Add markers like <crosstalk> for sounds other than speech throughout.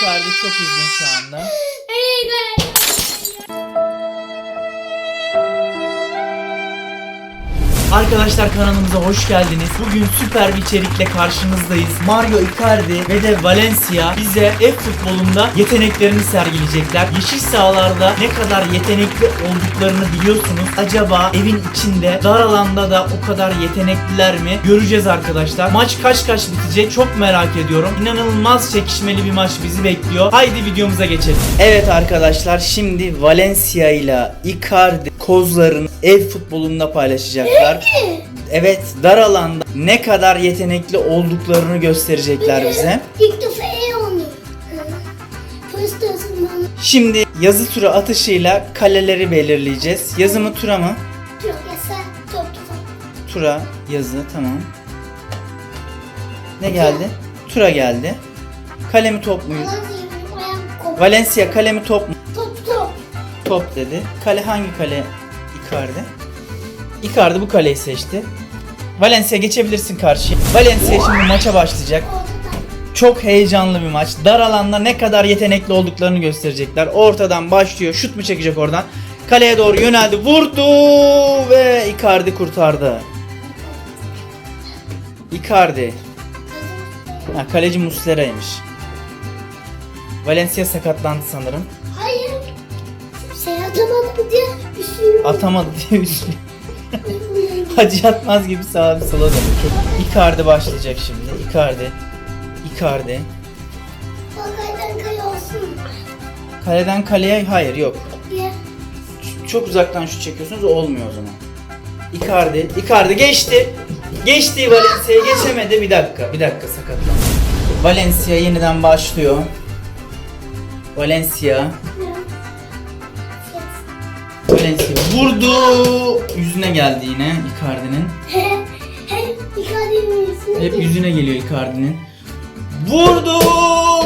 Icardi çok üzgün şu anda. Arkadaşlar kanalımıza hoş geldiniz. Bugün süper bir içerikle karşınızdayız. Mario Icardi ve de Valencia bize ev futbolunda yeteneklerini sergileyecekler. Yeşil sahalarda ne kadar yetenekli olduklarını biliyorsunuz. Acaba evin içinde dar alanda da o kadar yetenekliler mi? Göreceğiz arkadaşlar. Maç kaç kaç bitecek çok merak ediyorum. İnanılmaz çekişmeli bir maç bizi bekliyor. Haydi videomuza geçelim. Evet arkadaşlar şimdi Valencia ile Icardi kozlarını ev futbolunda paylaşacaklar. Evet dar alanda ne kadar yetenekli olduklarını gösterecekler bize. Şimdi yazı tura atışıyla kaleleri belirleyeceğiz. Yazı mı tura mı? Tura yazı tamam. Ne geldi? Tura geldi. Kale mi top mu? Valencia kale mi top mu? Top top. Top dedi. Kale hangi kale? Icardi. Icardi bu kaleyi seçti. Valencia geçebilirsin karşıya. Valencia şimdi maça başlayacak. Çok heyecanlı bir maç. Dar alanda ne kadar yetenekli olduklarını gösterecekler. Ortadan başlıyor. Şut mu çekecek oradan? Kaleye doğru yöneldi. Vurdu ve Icardi kurtardı. Icardi. Ha, kaleci Muslera'ymış. Valencia sakatlandı sanırım. Hayır. Şey atamadım diye üşüyorum. Atamadı diye üzülüyor. <laughs> Hacı Yatmaz gibi sağa bir sola dönüyor. Çok- Icardi başlayacak şimdi. Icardi. Icardi. Bakaydan kaya olsun. Kaleden kaleye hayır yok. Çok uzaktan şut çekiyorsunuz olmuyor o zaman. Icardi. Icardi geçti. Geçti Valencia'ya geçemedi. Bir dakika. Bir dakika sakatlandı. Valencia yeniden başlıyor. Valencia. Valencia vurdu. Yüzüne geldi yine Icardi'nin. <laughs> Hep yüzüne geliyor Icardi'nin. Vurdu.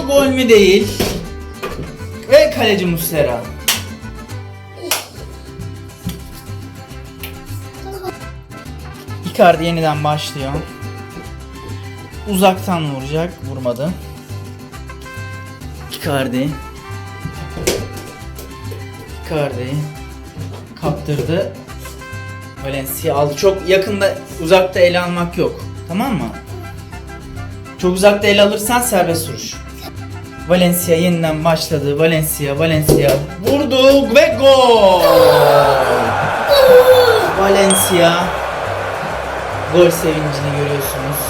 Gol mü değil. Ve kaleci Muslera. Icardi yeniden başlıyor. Uzaktan vuracak. Vurmadı. Icardi. Icardi. Kaptırdı. Valencia aldı. Çok yakında uzakta ele almak yok. Tamam mı? Çok uzakta ele alırsan serbest vuruş. Valencia yeniden başladı. Valencia, Valencia vurdu ve gol. Valencia gol sevincini görüyorsunuz.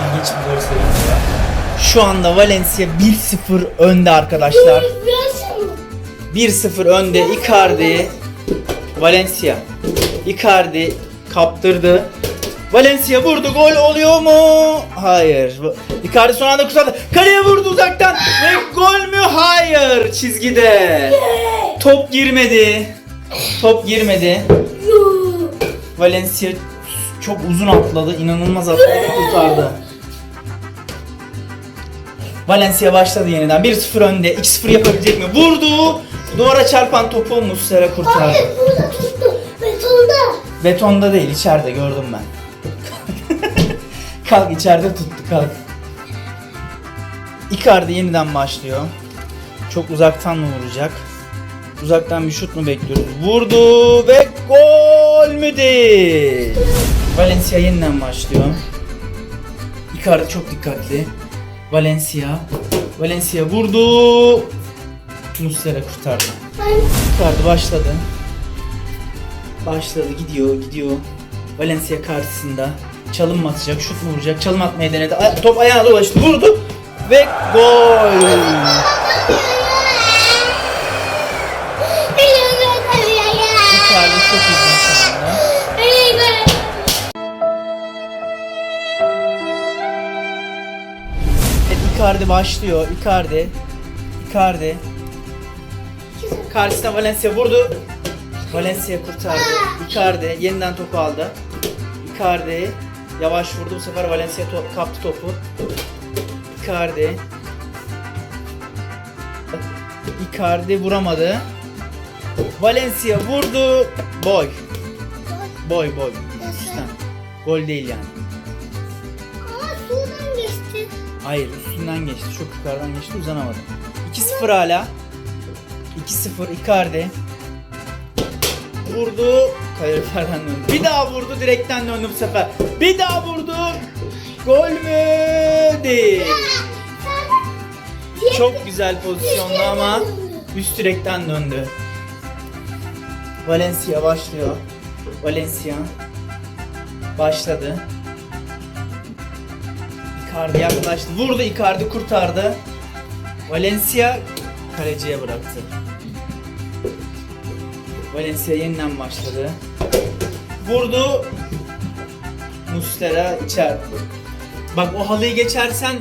İlginç bir gol sevinci. Şu anda Valencia 1-0 önde arkadaşlar. Görsün. 1-0 önde Icardi. Valencia. Icardi kaptırdı. Valencia vurdu. Gol oluyor mu? Hayır. Icardi son anda kurtardı. Kaleye vurdu uzaktan. Ve gol mü? Hayır. Çizgide. Top girmedi. Top girmedi. Valencia çok uzun atladı. inanılmaz atladı. Kurtardı. Valencia başladı yeniden. 1-0 önde. 2-0 yapabilecek mi? Vurdu. Duvara çarpan topu Muslera kurtardı. Hayır burada tuttu. Betonda. Betonda değil içeride gördüm ben. kalk içeride tuttu kalk. Icardi yeniden başlıyor. Çok uzaktan mı vuracak? Uzaktan bir şut mu bekliyoruz? Vurdu ve gol mü değil? Valencia yeniden başlıyor. Icardi çok dikkatli. Valencia. Valencia vurdu. Muslera kurtardı. Icardi başladı. Başladı gidiyor gidiyor. Valencia karşısında. Çalım atacak, şut vuracak? Çalım atmaya denedi. Ay- top ayağına dolaştı, vurdu. Ve gol. Icardi çok üzgün şu anda. Evet, Icardi başlıyor. Icardi. Icardi. Karşısına Valencia vurdu. Valencia kurtardı. Icardi yeniden topu aldı. Icardi yavaş vurdu. Bu sefer Valencia to- kaptı topu. Icardi. Icardi vuramadı. Valencia vurdu. Boy. Boy boy. Üstten. Gol değil yani. Ama sudan geçti. Hayır üstünden üstünden geçti. Çok yukarıdan geçti uzanamadı. 2-0 hala. 2-0 Icardi. Vurdu. Kaloriferden döndü. Bir daha vurdu direkten döndü bu sefer. Bir daha vurdu. Gol mü? Değil. Çok güzel pozisyondu ama üst direkten döndü. Valencia başlıyor. Valencia başladı. Icardi yaklaştı. Vurdu Icardi kurtardı. Valencia kaleciye bıraktı. Valencia yeniden başladı. Vurdu. Muslera içeride. Bak o halıyı geçersen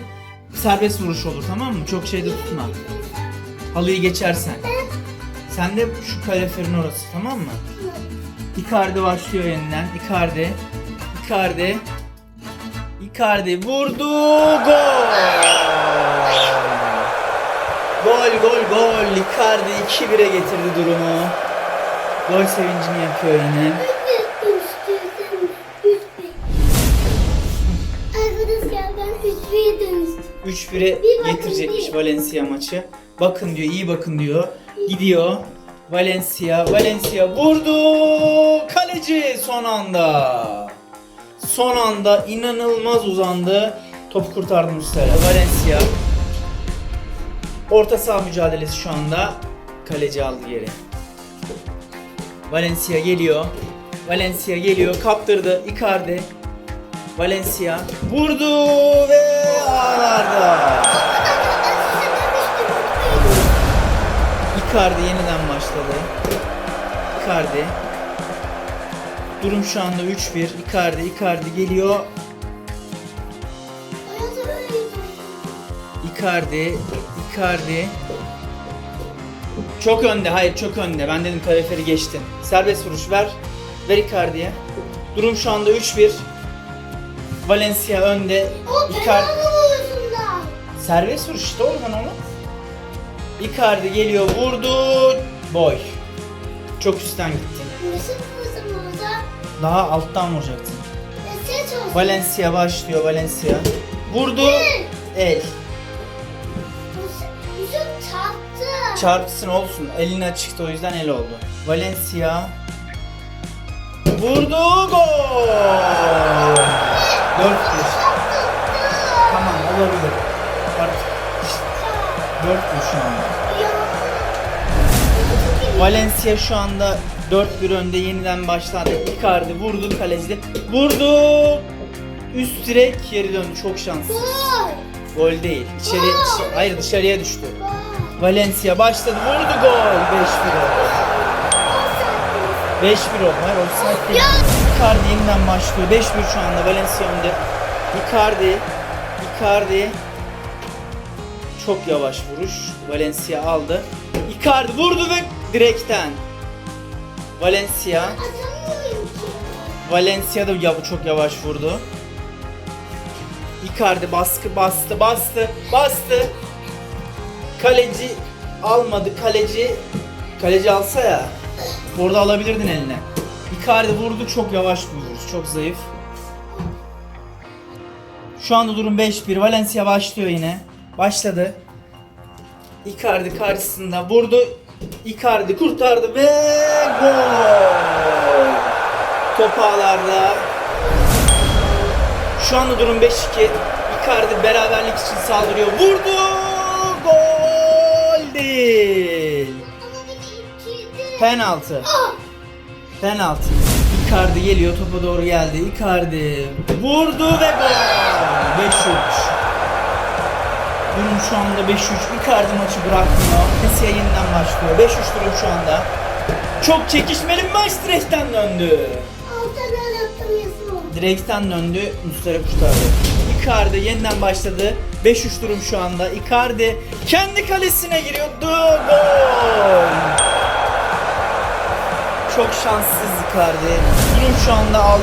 serbest vuruş olur tamam mı? Çok şeyde tutma. Halıyı geçersen. Sen de şu kaleferin orası tamam mı? Icardi başlıyor yeniden. Icardi. Icardi. Icardi vurdu. Gol. Gol gol gol. Icardi 2-1'e getirdi durumu. Gol sevincini yapıyor yine. Arkadaşlar ben 3-1'e dönüştüm. 3-1'e Bir bakın, getirecekmiş. Valencia maçı. Bakın diyor, iyi bakın diyor. Gidiyor. Valencia, Valencia vurdu. Kaleci son anda. Son anda inanılmaz uzandı. Topu kurtardı Muslera. Valencia. Orta saha mücadelesi şu anda. Kaleci aldı geri. Valencia geliyor. Valencia geliyor. Kaptırdı. Icardi. Valencia vurdu ve ağlarda. Icardi yeniden başladı. Icardi. Durum şu anda 3-1. Icardi, Icardi geliyor. Icardi, Icardi. Çok önde, hayır çok önde. Ben dedim kaleferi geçtin. Serbest vuruş ver. Ver Icardi'ye. Durum şu anda 3-1. Valencia önde. O Icardi. Serbest vuruş işte oğlum onu. Icardi geliyor vurdu. Boy. Çok üstten gitti. Nasıl vursun orada? Daha alttan vuracaktın. E. Valencia başlıyor Valencia. Vurdu. El. Yusuf- Çarpsın olsun. Eline çıktı o yüzden el oldu. Valencia. Vurdu. Gol. 4-1. Tamam olabilir. Artık 4-1 şu anda. Valencia şu anda 4-1 önde yeniden başladı. Icardi vurdu kaleci. Vurdu. Üst direk geri döndü. Çok şanslı. Gol. Değil. İçeri, içi- hayır dışarıya düştü. Valencia başladı. Vurdu gol. 5-1 oldu. 5-1 oldu. Hayır offside değil. Icardi yeniden başlıyor. 5-1 şu anda Valencia önde. Icardi. Icardi. Çok yavaş vuruş. Valencia aldı. Icardi vurdu ve direkten. Valencia. Valencia da yav- çok yavaş vurdu. Icardi baskı bastı bastı bastı. Kaleci almadı kaleci. Kaleci alsa ya orada alabilirdin eline. Icardi vurdu çok yavaş bir çok zayıf. Şu anda durum 5-1 Valencia başlıyor yine. Başladı. Icardi karşısında vurdu. Icardi kurtardı ve gol. Top ağlarda. Şu anda durum 5-2. Icardi beraberlik için saldırıyor. Vurdu. İkiydi. Penaltı. Ah! Penaltı. Icardi geliyor topa doğru geldi. Icardi vurdu ve gol. 5-3. Durum şu anda 5-3. Icardi maçı bırakmıyor. Messi yeniden başlıyor. 5-3 durum şu anda. Çok çekişmeli bir maç direkten döndü. Direkten döndü. Muslera kurtardı. Icardi yeniden başladı. 5-3 durum şu anda. Icardi kendi kalesine giriyordu. Gol. Çok şanssız Icardi. Durum şu anda 6-3.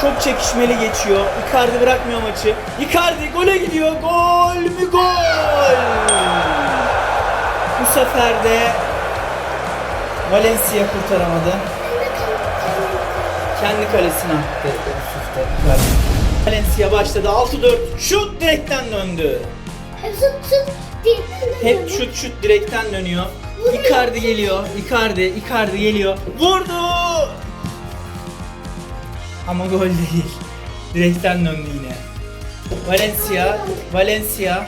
Çok çekişmeli geçiyor. Icardi bırakmıyor maçı. Icardi gole gidiyor. Gol mü gol? Bu sefer de Valencia kurtaramadı. Kendi kalesine attı. Valencia başladı. 6-4. Şut direkten döndü. Hep zıt zıt diye. Hep şut şut direkten dönüyor. Icardi geliyor. Icardi, Icardi geliyor. Vurdu. Ama gol değil. Direkten döndü yine. Valencia, Valencia.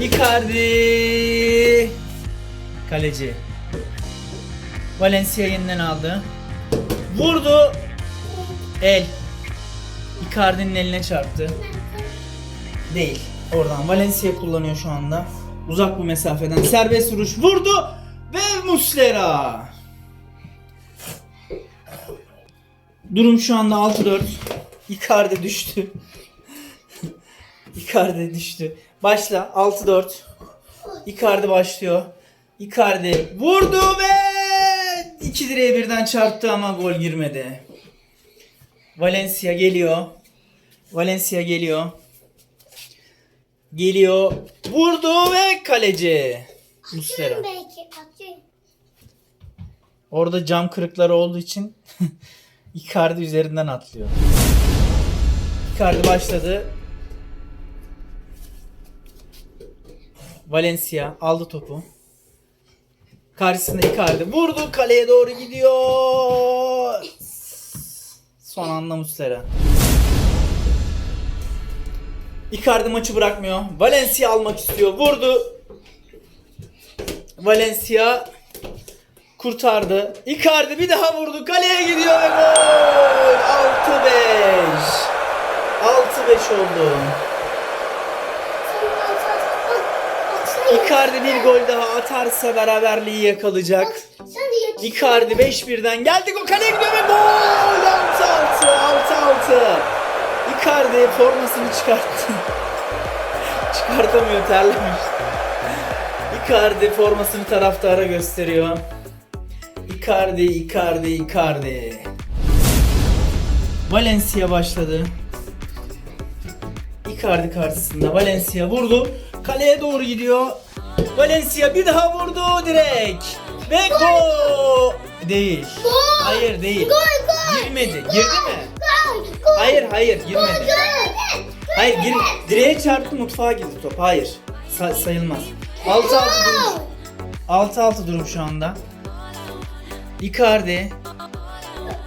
Icardi. Kaleci. Valencia yeniden aldı. Vurdu. El. Icardi'nin eline çarptı. Değil. Oradan Valencia kullanıyor şu anda. Uzak bir mesafeden serbest vuruş vurdu ve Muslera. Durum şu anda 6-4. Icardi düştü. Icardi düştü. Başla 6-4. Icardi başlıyor. Icardi vurdu ve iki direğe birden çarptı ama gol girmedi. Valencia geliyor. Valencia geliyor. Geliyor. Vurdu ve kaleci. Muslera. Orada cam kırıkları olduğu için <laughs> Icardi üzerinden atlıyor. Icardi başladı. Valencia aldı topu. Karşısında Icardi vurdu kaleye doğru gidiyor. Son anda Muslera. Icardi maçı bırakmıyor. Valencia almak istiyor. Vurdu. Valencia kurtardı. Icardi bir daha vurdu. Kaleye gidiyor ve gol. 6-5. 6-5 oldu. Icardi bir gol daha atarsa beraberliği yakalayacak. Icardi 5-1'den geldik o kaleye gidiyor ve gol! 6-6, 6-6. Icardi formasını çıkarttı. <laughs> Çıkartamıyor terlemiş. Icardi formasını taraftara gösteriyor. Icardi, Icardi, Icardi. Valencia başladı. Icardi karşısında Valencia vurdu. Kaleye doğru gidiyor. Valencia bir daha vurdu direkt. Ve gol. Değil. Gol. Hayır değil. Gol gol. Girmedi. Girdi mi? Gol gol. Hayır hayır girmedi. Hayır gir direğe çarptı mutfağa girdi top. Hayır. Sa- sayılmaz. 6-6 durum. 6-6 durum şu anda. Icardi.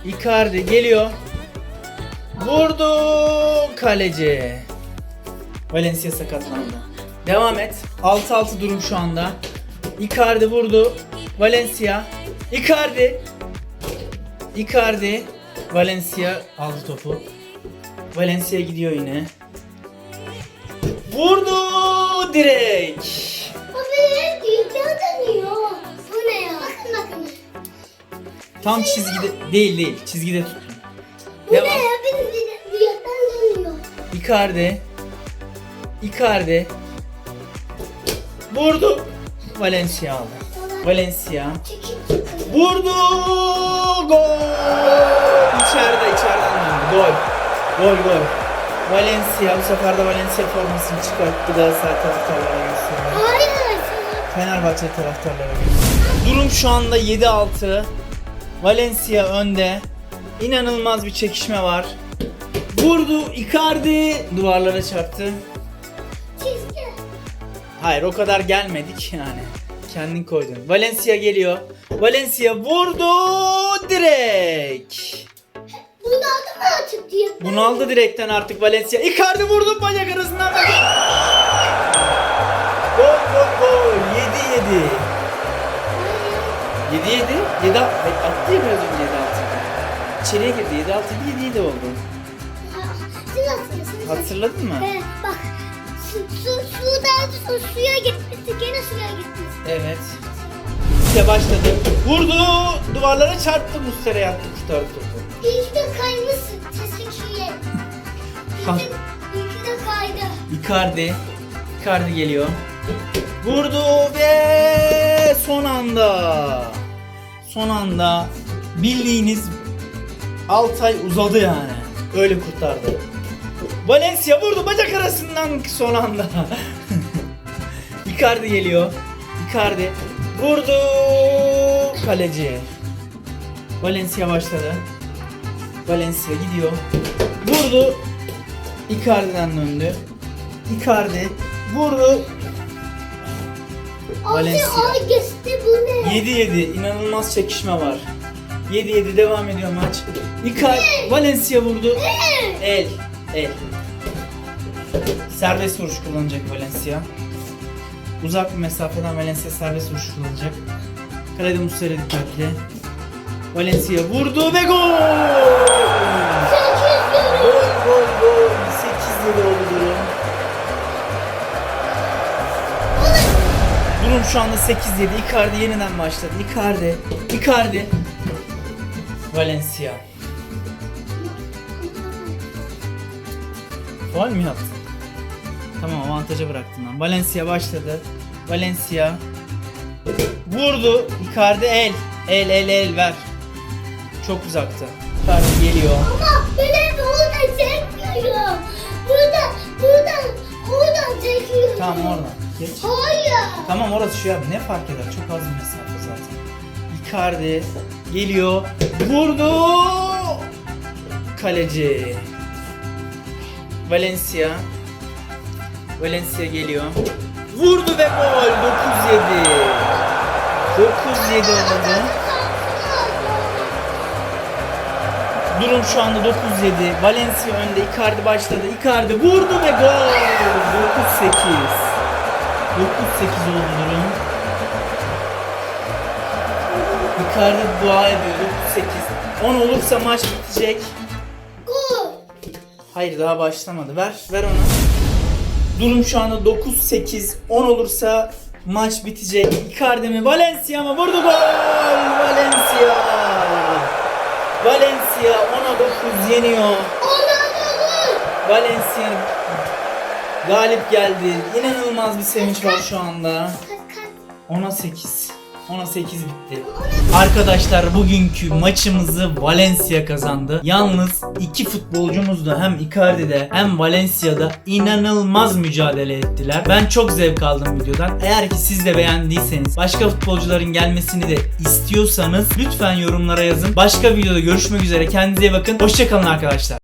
Icardi geliyor. Vurdu kaleci. Valencia sakatlandı. Devam et. 6-6 durum şu anda. Icardi vurdu. Valencia. Icardi. Icardi. Valencia aldı topu. Valencia gidiyor yine. Vurdu direkt. Abi dünya dönüyor. Bu ne ya? Bakın bakın. Tam çizgide değil değil çizgide tut. Bu ne Devam. ya? Benim dünya- dünyadan dönüyor. Icardi. Icardi. Vurdu. Valencia aldı. Valencia. Vurdu. Gol. İçeride içeriden döndü. Gol. Gol gol. Valencia bu sefer de Valencia formasını çıkarttı Galatasaray taraftarlara gösteriyor. Hayır. Fenerbahçe taraftarlara gösteriyor. Durum şu anda 7-6. Valencia önde. İnanılmaz bir çekişme var. Vurdu Icardi duvarlara çarptı. Hayır o kadar gelmedik yani. Kendin koydun. Valencia geliyor. Valencia vurdu direkt. Bunu aldı mı açık diye. Bunu aldı direkten artık Valencia. Icardi vurdu bacak arasından. Gol gol gol. 7-7. 7-7. 7 attı ya biraz önce 7-6. İçeriye girdi 7-6 7-7 oldu. Siz atıyorsunuz. Hatırladın mı? Evet bak. Su, su, su suya gitmişti. Gene suya gitmişti. Evet. İşte başladı. Vurdu. Duvarlara çarptı. Mustera yaptı kurtardı topu. İyi ki de kaymışsın. Teşekkür Ha. İyi ki, iyi ki de kaydı. Icardi. Icardi geliyor. Vurdu ve son anda. Son anda bildiğiniz Altay uzadı yani. Öyle kurtardı. Valencia vurdu bacak arasından son anda. <laughs> Icardi geliyor. Icardi vurdu kaleci. Valencia başladı. Valencia gidiyor. Vurdu. Icardi'den döndü. Icardi vurdu. Valencia. Abi geçti bu ne? 7-7 inanılmaz çekişme var. 7-7 devam ediyor maç. Icardi Valencia vurdu. El. El. Serbest vuruş kullanacak Valencia. Uzak bir mesafeden Valencia serbest vuruş kullanacak. Kalede Muslera dikkatli. Valencia vurdu ve gol! Gol gol gol. 8 oldu durum. Durum şu anda 8-7. Icardi yeniden başladı. Icardi. Icardi. Valencia. Faul mü yaptın? Avantaja bıraktım ben. Valencia başladı. Valencia. Vurdu. Icardi el. El el el ver. Çok uzakta. Icardi geliyor. Ama böyle burada çekmiyor. Burada, burada, burada çekiyor. Tamam oradan. Geç. Hayır. Tamam orası şu ya ne fark eder çok az bir mesafe zaten. Icardi geliyor vurdu kaleci Valencia Valencia geliyor. Vurdu ve gol. 9-7 9-7 oldu Durum şu anda 9-7 Valencia önde. Icardi başladı. Icardi vurdu ve gol. 9-8 9-8 oldu durum. Icardi dua ediyor. 9-8. 10 olursa maç bitecek. Hayır daha başlamadı. Ver, ver onu. Durum şu anda 9-8. 10 olursa maç bitecek. Icardi mi? Valencia mı? Vurdu gol! Valencia! Valencia 10'a 9 yeniyor. Valencia galip geldi. İnanılmaz bir sevinç var şu anda. Kaç kaç. 10'a 8. 10'a 8 bitti. Arkadaşlar bugünkü maçımızı Valencia kazandı. Yalnız iki futbolcumuz da hem Icardi'de hem Valencia'da inanılmaz mücadele ettiler. Ben çok zevk aldım videodan. Eğer ki siz de beğendiyseniz, başka futbolcuların gelmesini de istiyorsanız lütfen yorumlara yazın. Başka videoda görüşmek üzere. Kendinize iyi bakın. Hoşçakalın arkadaşlar.